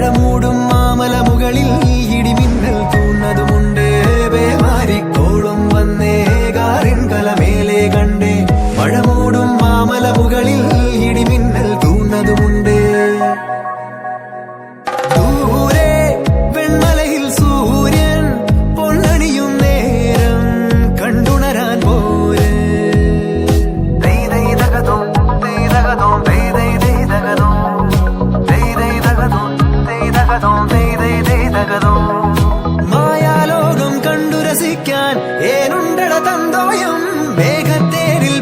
పడమూడు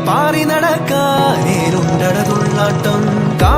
പാറി നടക്കാനേനുണ്ടടതുള്ളാട്ടം കാ